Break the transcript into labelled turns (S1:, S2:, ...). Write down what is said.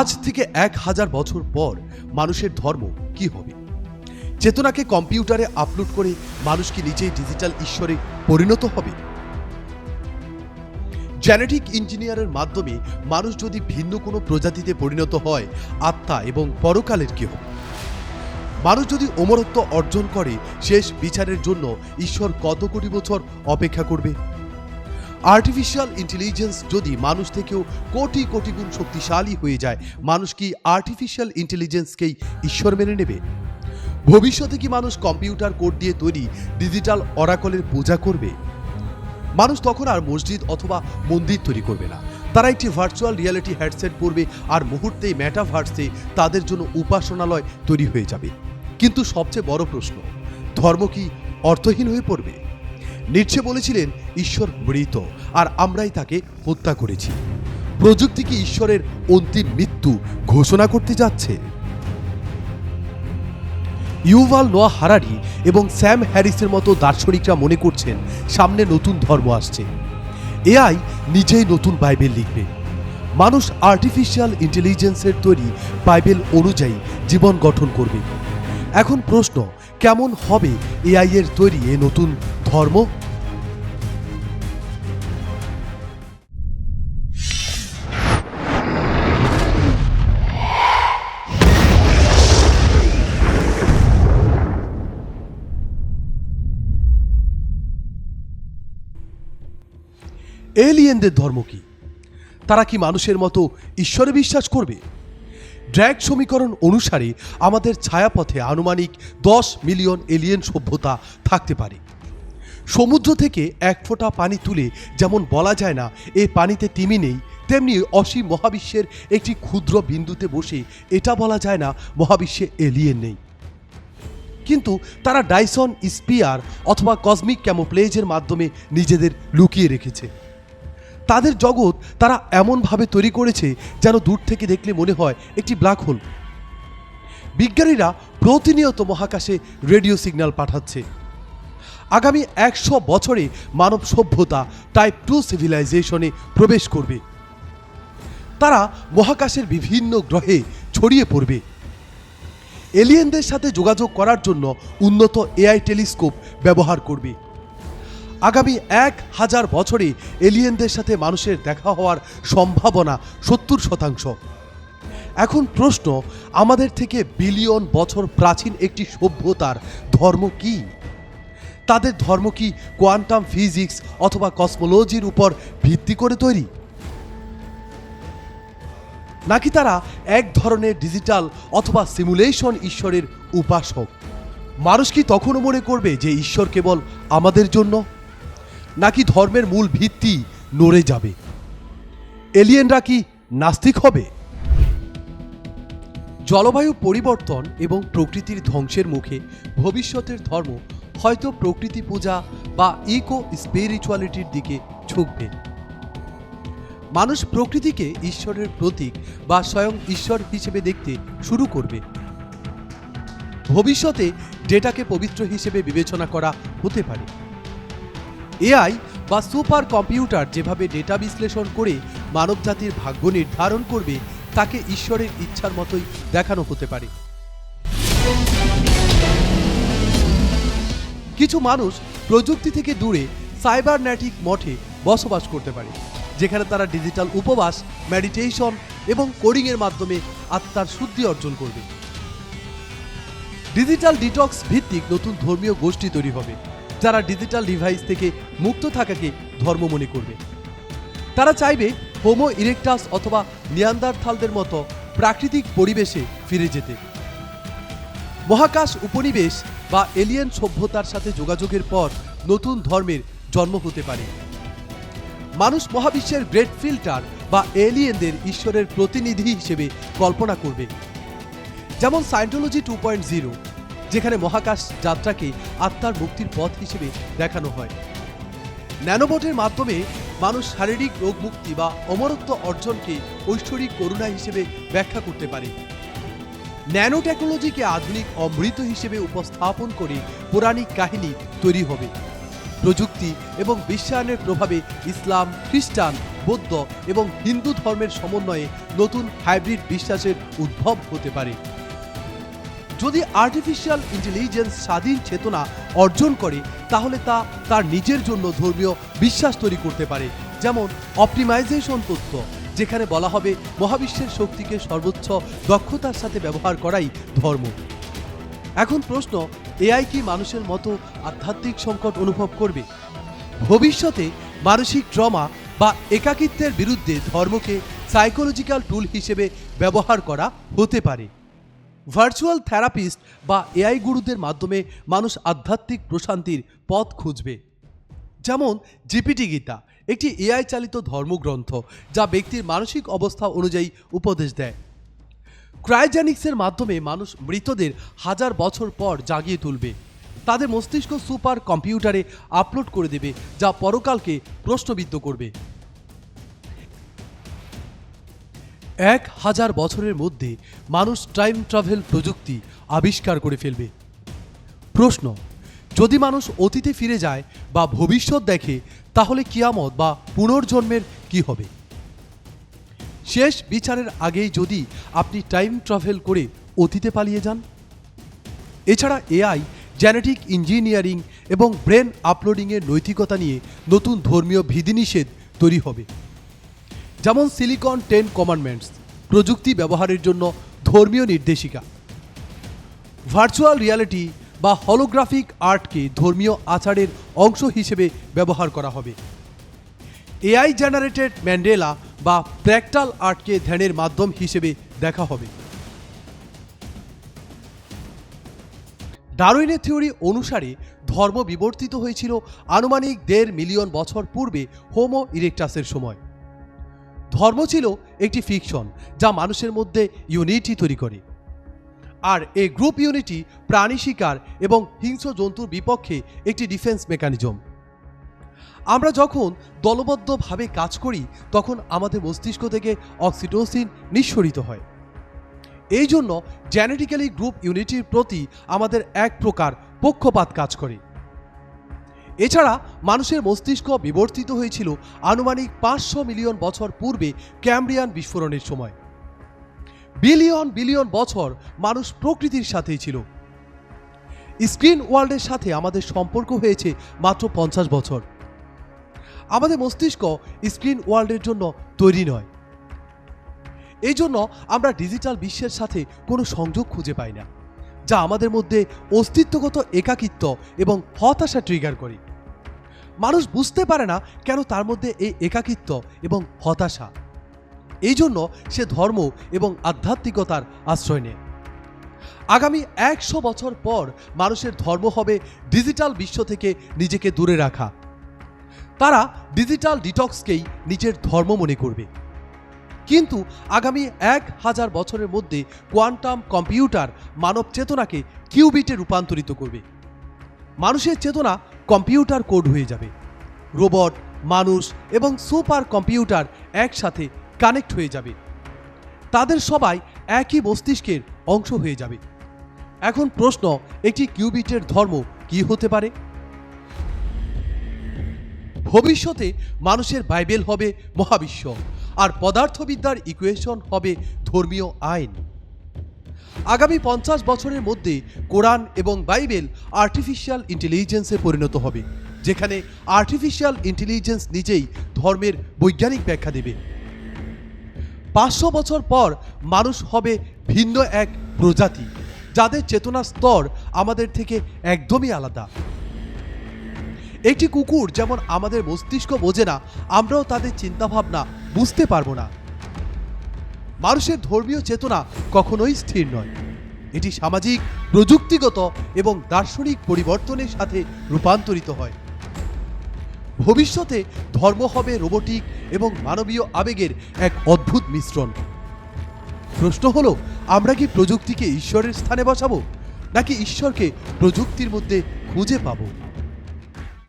S1: আজ থেকে এক হাজার বছর পর মানুষের ধর্ম কি হবে? চেতনাকে কম্পিউটারে আপলোড করে মানুষ কি নিজেই ডিজিটাল ঈশ্বরে পরিণত হবে? জেনেটিক ইঞ্জিনিয়ারের মাধ্যমে মানুষ যদি ভিন্ন কোনো প্রজাতিতে পরিণত হয়, আত্মা এবং পরকালের কি হবে? মানুষ যদি অমরত্ব অর্জন করে, শেষ বিচারের জন্য ঈশ্বর কত কোটি বছর অপেক্ষা করবে? আর্টিফিশিয়াল ইন্টেলিজেন্স যদি মানুষ থেকেও কোটি কোটি গুণ শক্তিশালী হয়ে যায়, মানুষ কি আর্টিফিশিয়াল ইন্টেলিজেন্সকেই ঈশ্বর মেনে নেবে? ভবিষ্যতে কি মানুষ কম্পিউটার কোড দিয়ে তৈরি ডিজিটাল অরাকলের পূজা করবে? মানুষ তখন আর মসজিদ অথবা মন্দির তৈরি করবে না। তারা একটি ভার্চুয়াল রিয়ালিটি হেডসেট পরবে আর মুহূর্তেই মেটাভার্সে তাদের জন্য উপাসনালয় তৈরি হয়ে যাবে। কিন্তু সবচেয়ে বড় প্রশ্ন, ধর্ম কি অর্থহীন হয়ে পড়বে? নিচ্ছে বলেছিলেন, ঈশ্বর মৃত, আর আমরাই তাকে হত্যা করেছি। প্রযুক্তি কি ঈশ্বরের অন্তিম মৃত্যু ঘোষণা করতে যাচ্ছে? ইউভাল নোয়া হারারি এবং স্যাম হ্যারিসের মতো দার্শনিকরা মনে করছেন, সামনে নতুন ধর্ম আসছে। এআই নিজেই নতুন বাইবেল লিখবে। মানুষ আর্টিফিশিয়াল ইন্টেলিজেন্সের তৈরি বাইবেল অনুযায়ী জীবন গঠন করবে। এখন প্রশ্ন, কেমন হবে এআই এর তৈরি এ নতুন ধর্ম? এলিয়েনদের ধর্ম কি? তারা কি মানুষের মতো ঈশ্বরে বিশ্বাস করবে? ড্র্যাগ সমীকরণ অনুসারে আমাদের ছায়াপথে আনুমানিক দশ মিলিয়ন এলিয়েন সভ্যতা থাকতে পারে। সমুদ্র থেকে এক ফোঁটা পানি তুলে, যেমন বলা যায় না, এ পানিতে তিমি নেই, তেমনি অসীম মহাবিশ্বের একটি ক্ষুদ্র বিন্দুতে বসে, এটা বলা যায় না, মহাবিশ্বে এলিয়েন নেই। কিন্তু তারা ডাইসন স্পিয়ার অথবা কসমিক ক্যামোপ্লেজের মাধ্যমে নিজেদের লুকিয়ে রেখেছে। তাদের জগৎ তারা এমনভাবে তৈরি করেছে, যেন দূর থেকে দেখলে মনে হয় একটি ব্ল্যাক হোল বিজ্ঞানীরা প্রতিনিয়ত মহাকাশে রেডিও সিগন্যাল পাঠাচ্ছে। আগামী একশো বছরে মানব সভ্যতা টাইপ টু সিভিলাইজেশনে প্রবেশ করবে। তারা মহাকাশের বিভিন্ন গ্রহে ছড়িয়ে পড়বে। এলিয়েনদের সাথে যোগাযোগ করার জন্য উন্নত এআই টেলিস্কোপ ব্যবহার করবে। আগামী এক হাজার বছরে এলিয়েনদের সাথে মানুষের দেখা হওয়ার সম্ভাবনা সত্তর শতাংশ। এখন প্রশ্ন, আমাদের থেকে বিলিয়ন বছর প্রাচীন একটি সভ্যতার ধর্ম কি? তাদের ধর্ম কি কোয়ান্টাম ফিজিক্স অথবা কসমোলজির উপর ভিত্তি করে তৈরি? নাকি তারা এক ধরনের ডিজিটাল অথবা সিমুলেশন ঈশ্বরের উপাসক? মানুষ কি তখনও মনে করবে যে ঈশ্বর কেবল আমাদের জন্য? নাকি ধর্মের মূল ভিত্তি নড়ে যাবে? এলিয়েনরা কি নাস্তিক হবে? জলবায়ু পরিবর্তন এবং প্রকৃতির ধ্বংসের মুখে ভবিষ্যতের ধর্ম হয়তো প্রকৃতি পূজা বা ইকো স্পিরিচুয়ালিটির দিকে ঝুঁকবে। মানুষ প্রকৃতিকে ঈশ্বরের প্রতীক বা স্বয়ং ঈশ্বর হিসেবে দেখতে শুরু করবে। ভবিষ্যতে ডেটাকে পবিত্র হিসেবে বিবেচনা করা হতে পারে। এআই বা সুপার কম্পিউটার যেভাবে ডেটা বিশ্লেষণ করে মানবজাতির ভাগ্য নির্ধারণ করবে, তাকে ঈশ্বরের ইচ্ছার মতোই দেখানো হতে পারে। কিছু মানুষ প্রযুক্তি থেকে দূরে সাইবারনেটিক মঠে বসবাস করতে পারে, যেখানে তারা ডিজিটাল উপবাস মেডিটেশন এবং কোডিংয়ের মাধ্যমে আত্মার শুদ্ধি অর্জন করবে। ডিজিটাল ডিটক্স ভিত্তিক নতুন ধর্মীয় গোষ্ঠী তৈরি হবে, যারা ডিজিটাল ডিভাইস থেকে মুক্ত থাকাকে ধর্ম মনে করবে। তারা চাইবে হোমো ইরেকটাস অথবা নিয়ান্দারথালদের মতো প্রাকৃতিক পরিবেশে ফিরে যেতে। মহাকাশ উপনিবেশ বা এলিয়েন সভ্যতার সাথে যোগাযোগের পর নতুন ধর্মের জন্ম হতে পারে। মানুষ মহাবিশ্বের গ্রেট ফিল্টার বা এলিয়েনদের ঈশ্বরের প্রতিনিধি হিসেবে কল্পনা করবে। যেমন সাইন্টোলজি টু পয়েন্ট জিরো যেখানে মহাকাশ যাত্রাকে আত্মার মুক্তির পথ হিসেবে দেখানো হয়। ন্যানোবটের মাধ্যমে মানুষ শারীরিক রোগ মুক্তি বা অমরত্ব অর্জনকে ঐশ্বরিক করুণা হিসেবে ব্যাখ্যা করতে পারে। ন্যানো টেকনোলজিকে আধুনিক অমৃত হিসেবে উপস্থাপন করে পৌরাণিক কাহিনী তৈরি হবে। প্রযুক্তি এবং বিশ্বায়নের প্রভাবে ইসলাম, খ্রিস্টান, বৌদ্ধ এবং হিন্দু ধর্মের সমন্বয়ে নতুন হাইব্রিড বিশ্বাসের উদ্ভব হতে পারে। যদি আর্টিফিশিয়াল ইন্টেলিজেন্স স্বাধীন চেতনা অর্জন করে, তাহলে তা তার নিজের জন্য ধর্মীয় বিশ্বাস তৈরি করতে পারে, যেমন অপটিমাইজেশন তত্ত্ব। যেখানে বলা হবে মহাবিশ্বের শক্তিকে সর্বোচ্চ দক্ষতার সাথে ব্যবহার করাই ধর্ম। এখন প্রশ্ন, এআই কি মানুষের মতো আধ্যাত্মিক সংকট অনুভব করবে? ভবিষ্যতে মানসিক ট্রমা বা একাকিত্বের বিরুদ্ধে ধর্মকে সাইকোলজিক্যাল টুল হিসেবে ব্যবহার করা হতে পারে। ভার্চুয়াল থেরাপিস্ট বা এআই গুরুদের মাধ্যমে মানুষ আধ্যাত্মিক প্রশান্তির পথ খুঁজবে। যেমন জিপিটি গীতা একটি এআই চালিত ধর্মগ্রন্থ যা ব্যক্তির মানসিক অবস্থা অনুযায়ী উপদেশ দেয়। ক্রায়োজেনিক্সের মাধ্যমে মানুষ মৃতদের হাজার বছর পর জাগিয়ে তুলবে। তাদের মস্তিষ্ক সুপার কম্পিউটারে আপলোড করে দেবে, যা পরকালকে প্রশ্নবিদ্ধ করবে। এক হাজার বছরের মধ্যে মানুষ টাইম ট্রাভেল প্রযুক্তি আবিষ্কার করে ফেলবে। প্রশ্ন যদি মানুষ অতীতে ফিরে যায় বা ভবিষ্যৎ দেখে, তাহলে কিয়ামত বা পুনর্জন্মের কি হবে? শেষ বিচারের আগেই যদি আপনি টাইম ট্রাভেল করে অতীতে পালিয়ে যান। এছাড়া এআই জেনেটিক ইঞ্জিনিয়ারিং এবং ব্রেন আপলোডিংয়ের নৈতিকতা নিয়ে নতুন ধর্মীয় বিধিনিষেধ তৈরি হবে। যেমন সিলিকন টেন কমান্ডমেন্টস প্রযুক্তি ব্যবহারের জন্য ধর্মীয় নির্দেশিকা। ভার্চুয়াল রিয়ালিটি বা হলোগ্রাফিক আর্টকে ধর্মীয় আচারের অংশ হিসেবে ব্যবহার করা হবে। এআই জেনারেটেড ম্যান্ডেলা বা প্র্যাকটাল আর্টকে ধ্যানের মাধ্যম হিসেবে দেখা হবে। ডারউইনের থিওরি অনুসারে ধর্ম বিবর্তিত হয়েছিল আনুমানিক দেড় মিলিয়ন বছর পূর্বে হোমো ইরেকটাসের সময়। ধর্ম ছিল একটি ফিকশন যা মানুষের মধ্যে ইউনিটি তৈরি করে। আর এই গ্রুপ ইউনিটি প্রাণী শিকার এবং হিংস্র জন্তুর বিপক্ষে একটি ডিফেন্স মেকানিজম। আমরা যখন দলবদ্ধভাবে কাজ করি, তখন আমাদের মস্তিষ্ক থেকে অক্সিটোসিন নিঃসরিত হয়। এই জন্য জেনেটিক্যালি গ্রুপ ইউনিটির প্রতি আমাদের এক প্রকার পক্ষপাত কাজ করে। এছাড়া মানুষের মস্তিষ্ক বিবর্তিত হয়েছিল আনুমানিক পাঁচশো মিলিয়ন বছর পূর্বে ক্যামব্রিয়ান বিস্ফোরণের সময়। বিলিয়ন বিলিয়ন বছর মানুষ প্রকৃতির সাথেই ছিল। স্ক্রিন ওয়ার্ল্ডের সাথে আমাদের সম্পর্ক হয়েছে মাত্র পঞ্চাশ বছর। আমাদের মস্তিষ্ক স্ক্রিন ওয়ার্ল্ডের জন্য তৈরি নয়। এই জন্য আমরা ডিজিটাল বিশ্বের সাথে কোনো সংযোগ খুঁজে পাই না, যা আমাদের মধ্যে অস্তিত্বগত একাকিত্ব এবং হতাশা ট্রিগার করে। মানুষ বুঝতে পারে না কেন তার মধ্যে এই একাকিত্ব এবং হতাশা। এই জন্য সে ধর্ম এবং আধ্যাত্মিকতার আশ্রয় নেয়। আগামী একশো বছর পর মানুষের ধর্ম হবে ডিজিটাল বিশ্ব থেকে নিজেকে দূরে রাখা। তারা ডিজিটাল ডিটক্সকেই নিজের ধর্ম মনে করবে। কিন্তু আগামী এক হাজার বছরের মধ্যে কোয়ান্টাম কম্পিউটার মানব চেতনাকে কিউবিটে রূপান্তরিত করবে। মানুষের চেতনা কম্পিউটার কোড হয়ে যাবে। রোবট, মানুষ এবং সুপার কম্পিউটার একসাথে কানেক্ট হয়ে যাবে। তাদের সবাই একই মস্তিষ্কের অংশ হয়ে যাবে। এখন প্রশ্ন, একটি কিউবিটের ধর্ম কি হতে পারে? ভবিষ্যতে মানুষের বাইবেল হবে মহাবিশ্ব, আর পদার্থবিদ্যার ইকুয়েশন হবে ধর্মীয় আইন। আগামী পঞ্চাশ বছরের মধ্যে কোরআন এবং বাইবেল আর্টিফিশিয়াল ইন্টেলিজেন্সে পরিণত হবে, যেখানে আর্টিফিশিয়াল ইন্টেলিজেন্স নিজেই ধর্মের বৈজ্ঞানিক ব্যাখ্যা দেবে। পাঁচশো বছর পর মানুষ হবে ভিন্ন এক প্রজাতি, যাদের চেতনার স্তর আমাদের থেকে একদমই আলাদা। একটি কুকুর যেমন আমাদের মস্তিষ্ক বোঝে না, আমরাও তাদের চিন্তাভাবনা বুঝতে পারব না। মানুষের ধর্মীয় চেতনা কখনোই স্থির নয়। এটি সামাজিক, প্রযুক্তিগত এবং দার্শনিক পরিবর্তনের সাথে রূপান্তরিত হয়। ভবিষ্যতে ধর্ম হবে রোবোটিক এবং মানবীয় আবেগের এক অদ্ভুত মিশ্রণ। প্রশ্ন হলো, আমরা কি প্রযুক্তিকে ঈশ্বরের স্থানে বসাবো, নাকি ঈশ্বরকে প্রযুক্তির মধ্যে খুঁজে পাবো?